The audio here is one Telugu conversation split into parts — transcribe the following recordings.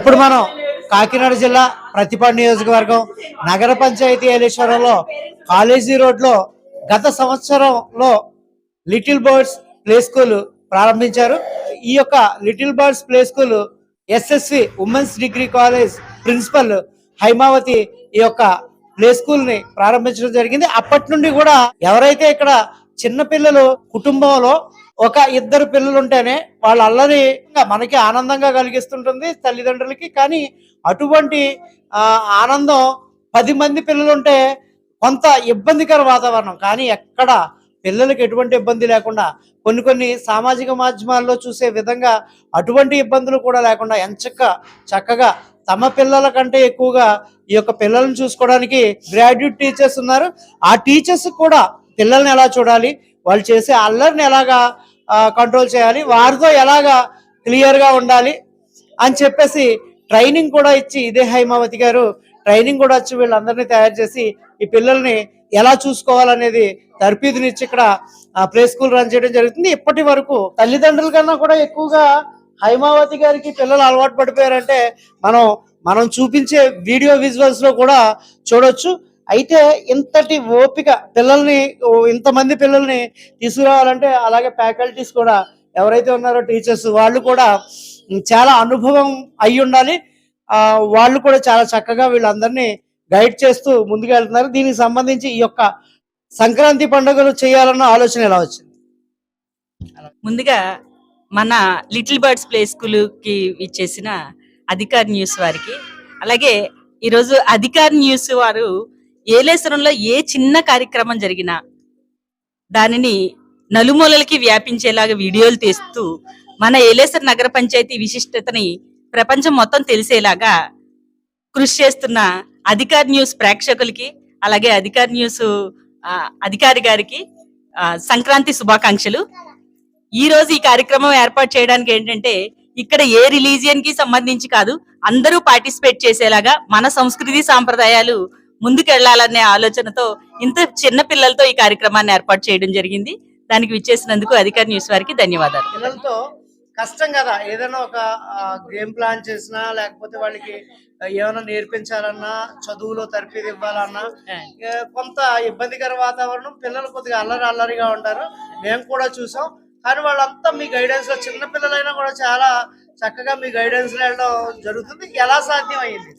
ఇప్పుడు మనం కాకినాడ జిల్లా ప్రతిపాడు నియోజకవర్గం నగర పంచాయతీ ఏలేశ్వరంలో కాలేజీ రోడ్లో గత సంవత్సరంలో లిటిల్ బర్డ్స్ ప్లే స్కూల్ ప్రారంభించారు. ఈ యొక్క little birds play school SSV women's degree college principal Haimavathi ఈ యొక్క ప్లే స్కూల్ని ప్రారంభించడం జరిగింది. అప్పటి నుండి కూడా ఎవరైతే ఇక్కడ చిన్నపిల్లలు కుటుంబంలో ఒక ఇద్దరు పిల్లలు ఉంటేనే వాళ్ళ అల్లరి మనకి ఆనందంగా కలిగిస్తుంటుంది తల్లిదండ్రులకి. కానీ అటువంటి ఆనందం పది మంది పిల్లలు ఉంటే కొంత ఇబ్బందికర వాతావరణం. కానీ ఎక్కడ పిల్లలకి ఎటువంటి ఇబ్బంది లేకుండా కొన్ని కొన్ని సామాజిక మాధ్యమాల్లో చూసే విధంగా అటువంటి ఇబ్బందులు కూడా లేకుండా ఎంచక్క చక్కగా తమ పిల్లల కంటే ఎక్కువగా ఈ యొక్క పిల్లల్ని చూసుకోవడానికి గ్రాడ్యుయేట్ టీచర్స్ ఉన్నారు. ఆ టీచర్స్ కూడా పిల్లల్ని ఎలా చూడాలి? వాళ్ళు చేసే అల్లరిని ఎలాగా కంట్రోల్ చేయాలి. వారితో ఎలాగా క్లియర్గా ఉండాలి అని చెప్పేసి ట్రైనింగ్ కూడా ఇచ్చి ఇదే హైమావతి గారు ట్రైనింగ్ కూడా వచ్చి వీళ్ళందరినీ తయారు చేసి ఈ పిల్లల్ని ఎలా చూసుకోవాలనేది తర్పీదునిచ్చి ఇక్కడ ప్లే స్కూల్ రన్ చేయడం జరుగుతుంది. ఇప్పటి వరకు తల్లిదండ్రుల కన్నా కూడా ఎక్కువగా హైమావతి గారికి పిల్లలు అలవాటు పడిపోయారంటే మనం మనం చూపించే వీడియో విజువల్స్లో కూడా చూడొచ్చు. అయితే ఇంతటి ఓపిక పిల్లల్ని ఇంతమంది పిల్లల్ని తీసుకురావాలంటే అలాగే ఫ్యాకల్టీస్ కూడా ఎవరైతే ఉన్నారో టీచర్స్ వాళ్ళు కూడా చాలా అనుభవం అయి ఉండాలి. వాళ్ళు కూడా చాలా చక్కగా వీళ్ళందరినీ గైడ్ చేస్తూ ముందుకు వెళ్తున్నారు. దీనికి సంబంధించి ఈ యొక్క సంక్రాంతి పండుగలు చేయాలన్న ఆలోచన ఎలా వచ్చింది? ముందుగా మన లిటిల్ బర్డ్స్ ప్లే స్కూల్కి ఇచ్చేసిన అధికార్ న్యూస్ వారికి అలాగే ఈరోజు అధికార్ న్యూస్ వారు ఏలేశ్వరంలో ఏ చిన్న కార్యక్రమం జరిగినా దానిని నలుమూలలకి వ్యాపించేలాగా వీడియోలు తీస్తూ మన ఏలేశ్వర నగర పంచాయతీ విశిష్టతని ప్రపంచం మొత్తం తెలిసేలాగా కృషి చేస్తున్న అధికార్ న్యూస్ ప్రేక్షకులకి అలాగే అధికార్ న్యూస్ ఆ, అధికారి గారికి సంక్రాంతి శుభాకాంక్షలు. ఈ రోజు ఈ కార్యక్రమం ఏర్పాటు చేయడానికి ఏంటంటే ఇక్కడ ఏ రిలీజియన్కి సంబంధించి కాదు అందరూ పార్టిసిపేట్ చేసేలాగా మన సంస్కృతి సాంప్రదాయాలు ముందుకెళ్ళాలనే ఆలోచనతో ఇంత చిన్న పిల్లలతో ఈ కార్యక్రమాన్ని ఏర్పాటు చేయడం జరిగింది. దానికి విచ్చేసినందుకు అధికారి న్యూస్ వారికి ధన్యవాదాలు. పిల్లలతో కష్టం కదా. ఏదైనా ఒక గేమ్ ప్లాన్ చేసినా లేకపోతే వాళ్ళకి ఏమైనా నేర్పించాలన్నా చదువులో తరఫీదు ఇవ్వాలన్నా కొంత ఇబ్బందికర వాతావరణం పిల్లలు కొద్దిగా అల్లరి అల్లరిగా ఉంటారు. మేము కూడా చూసాం. కానీ వాళ్ళంతా మీ గైడెన్స్లో చిన్న పిల్లలైనా కూడా చాలా చక్కగా మీ గైడెన్స్లో వెళ్ళడం జరుగుతుంది. ఎలా సాధ్యం అయ్యింది?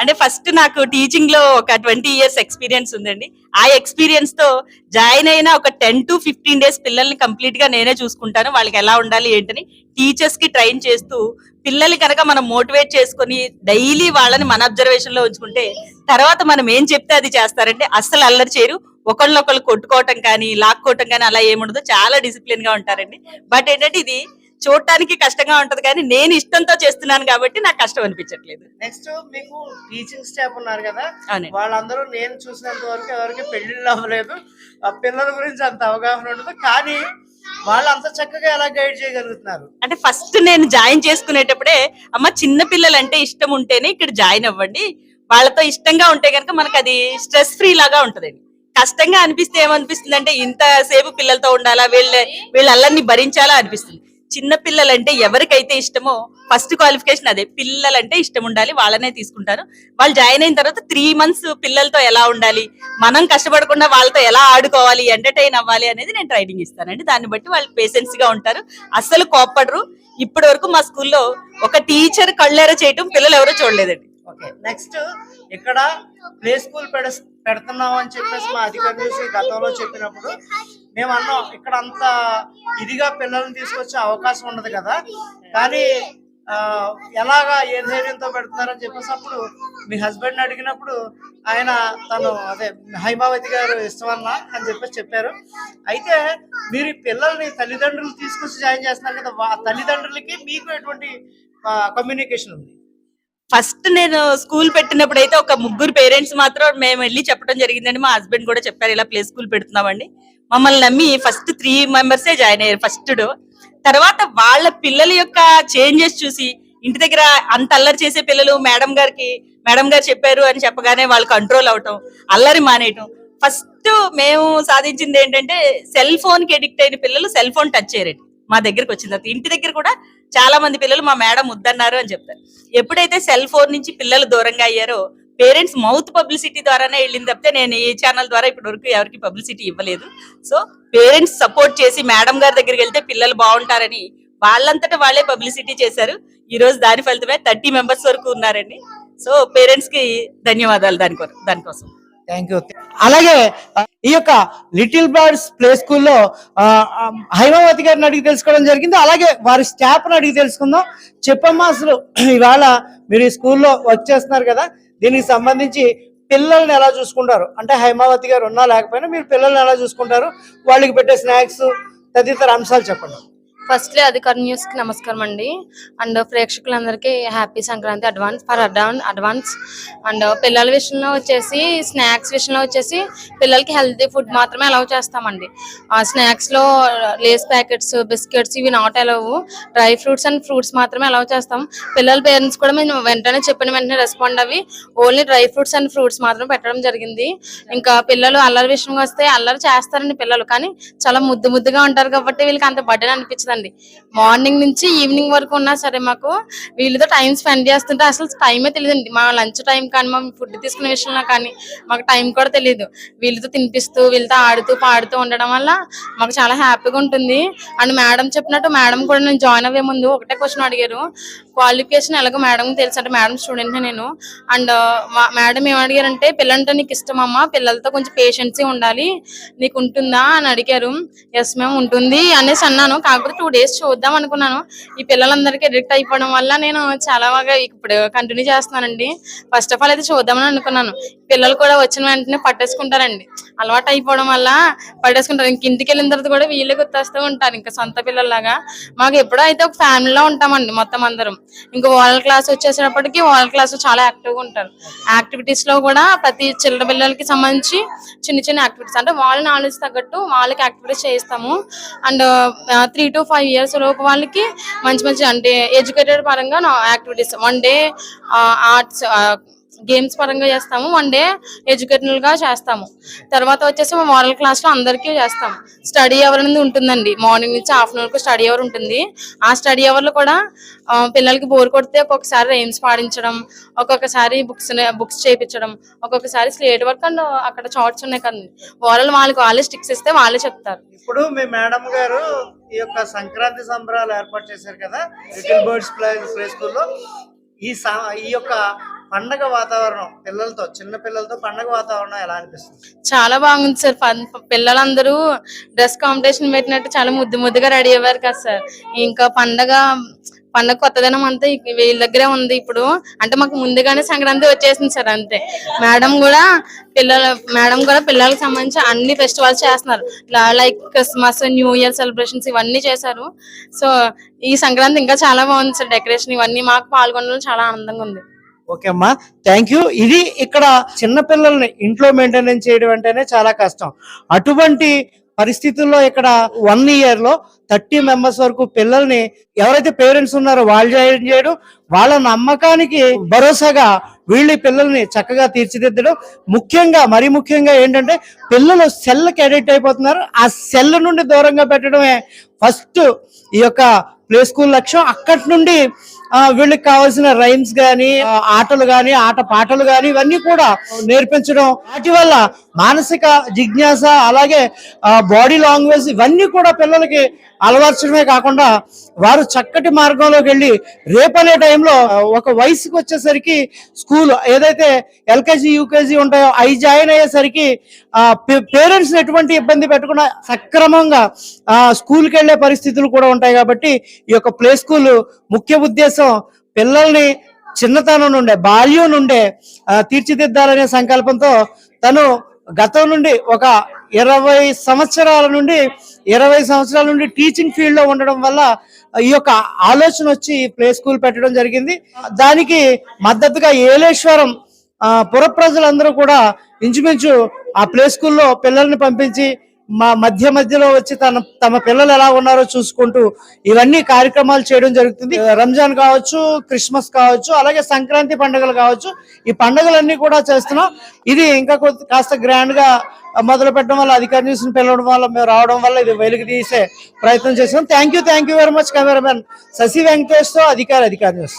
అంటే ఫస్ట్ నాకు టీచింగ్లో ఒక ట్వంటీ ఇయర్స్ ఎక్స్పీరియన్స్ ఉందండి. ఆ ఎక్స్పీరియన్స్తో జాయిన్ అయిన ఒక టెన్ టు ఫిఫ్టీన్ డేస్ పిల్లల్ని కంప్లీట్గా నేనే చూసుకుంటాను. వాళ్ళకి ఎలా ఉండాలి ఏంటని టీచర్స్కి ట్రైన్ చేస్తూ పిల్లల్ని కనుక మనం మోటివేట్ చేసుకొని డైలీ వాళ్ళని మన అబ్జర్వేషన్లో ఉంచుకుంటే తర్వాత మనం ఏం చెప్తే అది చేస్తారంటే అస్సలు అల్లరి చేయరు. ఒకళ్ళొకళ్ళు కొట్టుకోవటం కానీ లాక్కోవటం కానీ అలా ఏముండదు. చాలా డిసిప్లిన్గా ఉంటారండి. బట్ ఏంటంటే ఇది చూడటానికి కష్టంగా ఉంటది కానీ నేను ఇష్టంతో చేస్తున్నాను కాబట్టి నాకు కష్టం అనిపించట్లేదు. నెక్స్ట్ మీకు టీచింగ్ స్టాఫ్ ఉన్నారు కదా వాళ్ళందరూ నేను చూసినంత వరకు ఎవరికి పెళ్ళిళ్ళు అవ్వలేదు. పిల్లల గురించి అంత అవగాహన ఉండదు కానీ వాళ్ళు అంత చక్కగా ఎలా గైడ్ చేయగలుగుతున్నారు? అంటే ఫస్ట్ నేను జాయిన్ చేసుకునేటప్పుడే అమ్మ చిన్న పిల్లలు అంటే ఇష్టం ఉంటేనే ఇక్కడ జాయిన్ అవ్వండి. వాళ్ళతో ఇష్టంగా ఉంటే కనుక మనకు అది స్ట్రెస్ ఫ్రీ లాగా ఉంటదండి. కష్టంగా అనిపిస్తే ఏమనిపిస్తుంది అంటే ఇంతసేపు పిల్లలతో ఉండాలా వీళ్ళ వీళ్ళల్లరిని భరించాలా అనిపిస్తుంది. చిన్న పిల్లలంటే ఎవరికైతే ఇష్టమో ఫస్ట్ క్వాలిఫికేషన్ అదే. పిల్లలంటే ఇష్టం ఉండాలి వాళ్ళనే తీసుకుంటారు. వాళ్ళు జాయిన్ అయిన తర్వాత త్రీ మంత్స్ పిల్లలతో ఎలా ఉండాలి మనం కష్టపడకుండా వాళ్ళతో ఎలా ఆడుకోవాలి ఎంటర్టైన్ అవ్వాలి అనేది నేను ట్రైనింగ్ ఇస్తానండి. దాన్ని బట్టి వాళ్ళు పేషెన్స్గా ఉంటారు. అస్సలు కోప్పడరు. ఇప్పటి వరకు మా స్కూల్లో ఒక టీచర్ కళ్ళెర చేయటం పిల్లలు ఎవరూ చూడలేదండి. ఓకే నెక్స్ట్ ఇక్కడ ప్లే స్కూల్ పెడ పెడుతున్నాం అని చెప్పేసి మా అధికారులు గతంలో చెప్పినప్పుడు మేము అన్నాం ఇక్కడ అంత ఇదిగా పిల్లల్ని తీసుకొచ్చే అవకాశం ఉండదు కదా. కానీ ఎలాగా ఏ ధైర్యంతో పెడుతున్నారని చెప్పేసి అప్పుడు మీ హస్బెండ్ అడిగినప్పుడు ఆయన తను అదే హైమావతి గారు ఇష్టమన్నా అని చెప్పేసి చెప్పారు. అయితే మీరు పిల్లల్ని తల్లిదండ్రులు తీసుకొచ్చి జాయిన్ చేస్తున్నారు కదా తల్లిదండ్రులకి మీకు ఎటువంటి కమ్యూనికేషన్ ఉంది? ఫస్ట్ నేను స్కూల్ పెట్టినప్పుడు అయితే ఒక ముగ్గురు పేరెంట్స్ మాత్రం మేము వెళ్ళి చెప్పడం జరిగిందండి. మా హస్బెండ్ కూడా చెప్పారు ఇలా ప్లే స్కూల్ పెడుతున్నామండి. మమ్మల్ని నమ్మి ఫస్ట్ త్రీ మెంబర్సే జాయిన్ అయ్యారు ఫస్ట్ తర్వాత వాళ్ళ పిల్లల యొక్క చేంజెస్ చూసి ఇంటి దగ్గర అంత అల్లరి చేసే పిల్లలు మేడం గారికి మేడం గారు చెప్పారు అని చెప్పగానే వాళ్ళు కంట్రోల్ అవటం అల్లరి మానేయటం. ఫస్ట్ మేము సాధించింది ఏంటంటే సెల్ ఫోన్కి ఎడిక్ట్ అయిన పిల్లలు సెల్ ఫోన్ టచ్ చేయరండి మా దగ్గరకు వచ్చిన తర్వాత ఇంటి దగ్గర కూడా చాలా మంది పిల్లలు మా మేడం వద్దన్నారు అని చెప్తారు. ఎప్పుడైతే సెల్ ఫోన్ నుంచి పిల్లలు దూరంగా అయ్యారో పేరెంట్స్ మౌత్ పబ్లిసిటీ ద్వారానే వెళ్ళింది తప్పితే నేను ఈ ఛానల్ ద్వారా ఇప్పటి వరకు ఎవరికి పబ్లిసిటీ ఇవ్వలేదు. సో పేరెంట్స్ సపోర్ట్ చేసి మేడం గారి దగ్గరికి వెళ్తే పిల్లలు బాగుంటారని వాళ్ళంతటా వాళ్ళే పబ్లిసిటీ చేశారు. ఈ రోజు దాని ఫలితమే థర్టీ మెంబర్స్ వరకు ఉన్నారండి. సో పేరెంట్స్కి ధన్యవాదాలు దాని దానికోసం. థ్యాంక్ యూ అలాగే ఈ యొక్క లిటిల్ బర్డ్స్ ప్లే స్కూల్లో హైమావతి గారిని అడిగి తెలుసుకోవడం జరిగింది. అలాగే వారి స్టాఫ్ని అడిగి తెలుసుకుందాం. చెప్పమ్మా అసలు ఇవాళ మీరు ఈ స్కూల్లో వర్క్ చేస్తున్నారు కదా దీనికి సంబంధించి పిల్లల్ని ఎలా చూసుకుంటారు? అంటే హైమావతి గారు ఉన్నా లేకపోయినా మీరు పిల్లల్ని ఎలా చూసుకుంటారు? వాళ్ళకి పెట్టే స్నాక్స్ తదితర అంశాలు చెప్పండి. ఫస్ట్లీ అధికార న్యూస్కి నమస్కారం అండి. అండ్ ప్రేక్షకులందరికీ happy Sankranti advance for advance advance. And పిల్లల విషయంలో వచ్చేసి స్నాక్స్ విషయంలో వచ్చేసి పిల్లలకి హెల్తీ ఫుడ్ మాత్రమే అలౌ చేస్తామండి. ఆ స్నాక్స్లో లేస్ ప్యాకెట్స్ బిస్కెట్స్ ఇవి not allow dry fruits and fruits మాత్రమే అలౌ చేస్తాం. పిల్లల పేరెంట్స్ కూడా మేము వెంటనే చెప్పిన వెంటనే రెస్పాండ్ అవి. Only dry fruits and fruits మాత్రం పెట్టడం జరిగింది. ఇంకా పిల్లలు అల్లరి విషయం వస్తే అల్లరి చేస్తారండి పిల్లలు. కానీ చాలా ముద్దు ముద్దుగా ఉంటారు కాబట్టి వీళ్ళకి అంత బర్డెన్ అనిపించదండి మార్నింగ్ నుంచి ఈవినింగ్ వరకు ఉన్నా సరే మాకు వీళ్ళతో టైం స్పెండ్ చేస్తుంటే అసలు టైమే తెలియదండి. మా లంచ్ టైం కానీ మా ఫుడ్ తీసుకునే విషయంలో కానీ మాకు టైం కూడా తెలియదు వీళ్ళతో తినిపిస్తూ వీళ్ళతో ఆడుతూ పాడుతూ ఉండడం వల్ల మాకు చాలా హ్యాపీగా ఉంటుంది. అండ్ మేడం చెప్పినట్టు మేడం కూడా నేను జాయిన్ అయ్యే ముందు ఒకటే క్వశ్చన్ అడిగారు. క్వాలిఫికేషన్ ఎలాగో మేడం తెలుసు అంటే మేడం స్టూడెంట్నే నేను. అండ్ మేడం ఏం పిల్లలంటే నీకు ఇష్టమమ్మా పిల్లలతో కొంచెం పేషెన్సీ ఉండాలి. నీకు ఉంటుందా? అని అడిగారు. ఎస్ మ్యామ్ ఉంటుంది అనేసి అన్నాను. కాకపోతే టూ డేస్ చూద్దాం అనుకున్నాను. ఈ పిల్లలందరికీ ఎడిక్ట్ అయిపోవడం వల్ల నేను చాలా బాగా ఇప్పుడు కంటిన్యూ చేస్తున్నానండి. ఫస్ట్ ఆఫ్ ఆల్ అయితే చూద్దామని అనుకున్నాను. పిల్లలు కూడా వచ్చిన వెంటనే పట్టేసుకుంటారండి. అలవాటు అయిపోవడం వల్ల పట్టేసుకుంటారు. ఇంక ఇంటికి వెళ్ళిన తర్వాత కూడా వీళ్ళే గుర్తొస్తూ ఉంటారు. ఇంకా సొంత పిల్లల్లాగా. మాకు ఎప్పుడో అయితే ఒక ఫ్యామిలీలో ఉంటామండి మొత్తం అందరం. ఇంకా వాళ్ళ క్లాస్ వచ్చేసేటప్పటికి వాళ్ళ క్లాస్ చాలా యాక్టివ్గా ఉంటారు. యాక్టివిటీస్లో కూడా ప్రతి చిల్లర పిల్లలకి సంబంధించి చిన్న చిన్న యాక్టివిటీస్ అంటే వాళ్ళ నాలెడ్జ్ తగ్గట్టు వాళ్ళకి యాక్టివిటీస్ చేయిస్తాము. And three to five years లోపు వాళ్ళకి మంచి మంచి అంటే ఎడ్యుకేటెడ్ పరంగా activities. One day arts games పరంగా చేస్తాము వన్ డే ఎడ్యుకేషనల్గా చేస్తాము. తర్వాత వచ్చేసి మోరల్ క్లాస్లో అందరికీ చేస్తాం స్టడీ అవర్ అనేది ఉంటుందండి. మార్నింగ్ నుంచి ఆఫ్టర్నూన్కు స్టడీ అవర్ ఉంటుంది. ఆ స్టడీ అవర్లో కూడా పిల్లలకి బోర్ కొడితే ఒక్కొక్కసారి రైమ్స్ పాడించడం ఒక్కొక్కసారి బుక్స్ బుక్స్ చేయించడం ఒక్కొక్కసారి స్లేట్ వర్క్ అండ్ అక్కడ చార్ట్స్ ఉన్నాయి కదండి. వాళ్ళు వాళ్ళకి వాళ్ళే స్టిక్స్ ఇస్తే వాళ్ళే చెప్తారు. ఇప్పుడు మీ మేడం గారు ఈ యొక్క సంక్రాంతి సంబరాలు ఏర్పాటు చేశారు కదా లిటిల్ బర్డ్స్ ప్లే స్కూల్లో ఈ ఈ యొక్క పండగ వాతావరణం పిల్లలతో చిన్న పిల్లలతో పండగ వాతావరణం ఎలా అనిపిస్తుంది? చాలా బాగుంది సార్. ఫన్ పిల్లలందరూ డ్రెస్ కాంపిటీషన్ పెట్టినట్టు చాలా ముద్దు ముద్దుగా రెడీ అయ్యారు కదా సార్. ఇంకా పండగ పండగ కొత్తదనం అంతా వీళ్ళ దగ్గరే ఉంది ఇప్పుడు. అంటే మాకు ముందుగానే సంక్రాంతి వచ్చేసింది సార్ అంతే. మేడం కూడా పిల్లల మేడం కూడా పిల్లలకు సంబంధించి అన్ని ఫెస్టివల్స్ చేస్తున్నారు. Like Christmas new year celebrations ఇవన్నీ చేశారు. సో ఈ సంక్రాంతి ఇంకా చాలా బాగుంది సార్ డెకరేషన్ ఇవన్నీ మాకు పాల్గొనడం చాలా ఆనందంగా ఉంది. ఓకే అమ్మా. థ్యాంక్ యూ ఇది ఇక్కడ చిన్న పిల్లల్ని ఇంట్లో మెయింటెనెన్స్ చేయడం అంటేనే చాలా కష్టం. అటువంటి పరిస్థితుల్లో ఇక్కడ వన్ ఇయర్లో థర్టీ మెంబర్స్ వరకు పిల్లల్ని ఎవరైతే పేరెంట్స్ ఉన్నారో వాళ్ళు జాయిన్ చేయడం వాళ్ళ నమ్మకానికి భరోసాగా వీళ్ళ పిల్లల్ని చక్కగా తీర్చిదిద్దడం. ముఖ్యంగా మరి ముఖ్యంగా ఏంటంటే పిల్లలు సెల్కి అడిక్ట్ అయిపోతున్నారు. ఆ సెల్ నుండి దూరంగా పెట్టడమే ఫస్ట్ ఈ యొక్క ప్లే స్కూల్ లక్ష్యం. అక్కడి నుండి వీళ్ళకి కావాల్సిన రైమ్స్ గాని ఆటలు గాని ఆట పాటలు గాని ఇవన్నీ కూడా నేర్పించడం వాటి వల్ల మానసిక జిజ్ఞాస అలాగే బాడీ లాంగ్వేజ్ ఇవన్నీ కూడా పిల్లలకి అలవర్చడమే కాకుండా వారు చక్కటి మార్గంలోకి వెళ్ళి రేపనే టైంలో ఒక వయసుకి వచ్చేసరికి స్కూల్ ఏదైతే ఎల్కేజీ యూకేజీ ఉంటాయో అవి జాయిన్ అయ్యేసరికి పేరెంట్స్ ఎటువంటి ఇబ్బంది పెట్టకుండా సక్రమంగా ఆ, స్కూల్కి వెళ్ళే పరిస్థితులు కూడా ఉంటాయి కాబట్టి ఈ యొక్క ప్లే స్కూల్ ముఖ్య ఉద్దేశం పిల్లల్ని చిన్నతనం నుండే బాల్యం నుండే తీర్చిదిద్దాలనే సంకల్పంతో తను గతం నుండి ఒక ఇరవై సంవత్సరాల నుండి ఇరవై సంవత్సరాల నుండి టీచింగ్ ఫీల్డ్లో ఉండడం వల్ల ఈ యొక్క ఆలోచన వచ్చి ప్లే స్కూల్ పెట్టడం జరిగింది. దానికి మద్దతుగా ఏలేశ్వరం ఆ, పుర ప్రజలందరూ కూడా ఇంచుమించు ఆ ప్లే స్కూల్లో పిల్లల్ని పంపించి మా మధ్య మధ్యలో వచ్చి తన తమ పిల్లలు ఎలా ఉన్నారో చూసుకుంటూ ఇవన్నీ కార్యక్రమాలు చేయడం జరుగుతుంది. రంజాన్ కావచ్చు క్రిస్మస్ కావచ్చు అలాగే సంక్రాంతి పండుగలు కావచ్చు ఈ పండుగలన్నీ కూడా చేస్తున్నాం. ఇది ఇంకా కాస్త గ్రాండ్గా మొదలు పెట్టడం వల్ల అధికారి న్యూస్ని పిలవడం వల్ల మేము రావడం వల్ల ఇది వెలుగు తీసే ప్రయత్నం చేసాం thank you thank you very much cameraman Sasi వెంకటేష్తో అధికారి అధికారి న్యూస్